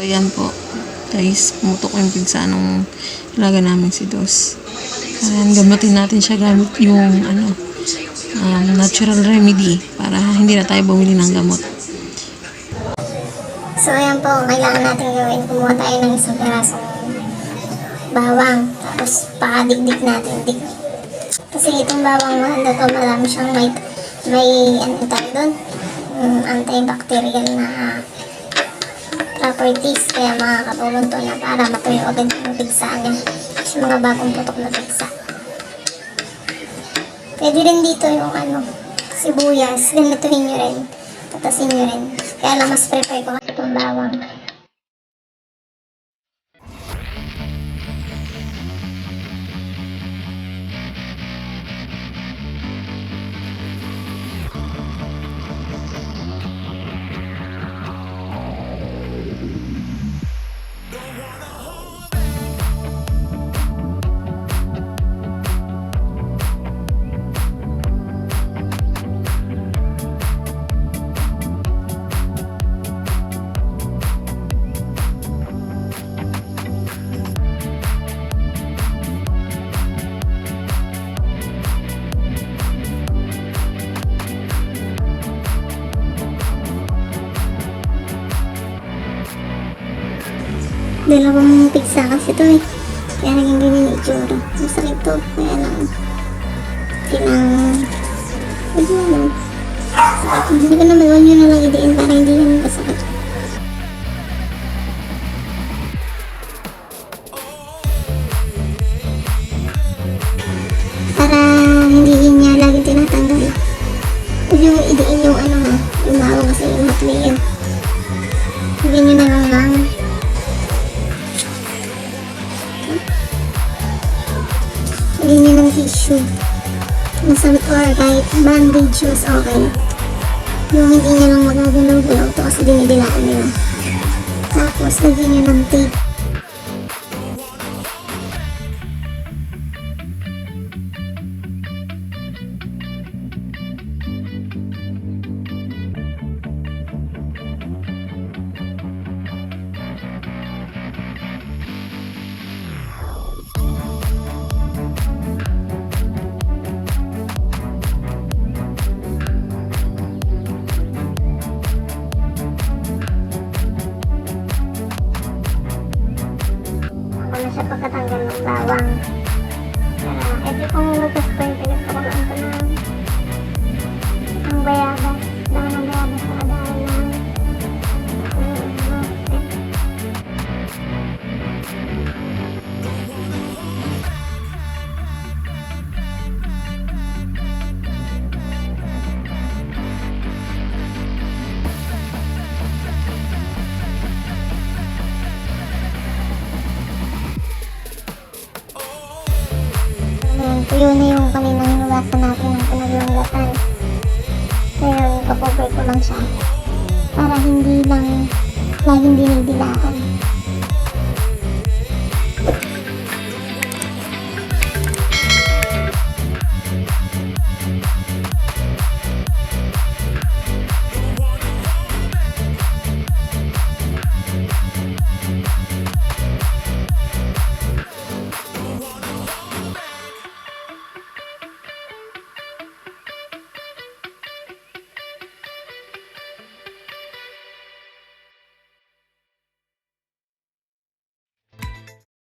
So, yan po. Guys, pumutok yung pigsa nung ilaga namin si Dos. Ayan, gamitin natin siya gamit yung ano, um, natural remedy para hindi na tayo bumili ng gamot. So, ayan po, kailangan natin gawin. Kumuha tayo ng isang pirasong bawang. Tapos, pakadikdik natin. Dik. Kasi itong bawang mahanda to, marami siyang may, may ano tawag doon? Um, antibacterial na properties. Kaya makakatulong to na para matuyo agad yung pigsa niya. Sa mga bagong putok na pigsa. Pwede rin dito yung ano, sibuyas. Ganituhin nyo rin. Patasin nyo rin. Kaya lang mas prefer ko kasi itong bawang. Dalawang pizza kasi ito eh. Kaya naging ganyan yung itsura. Masakit to. Kaya lang. Hindi naman. Hindi ko naman huwag nyo na lang idiin para hindi yan masakit. Lagyan nyo ng tissue. Masabit or kahit bandage mas okay. Yung hindi nyo lang magagalaw-galaw to kasi dinidilaan nyo. Tapos lagyan nyo ng tape. Siya pagkatanggal ng bawang. yun na yung kaninang hinugasan natin ang pinaghinugasan. Pero ipapover ko lang siya para hindi lang laging dinidilaan.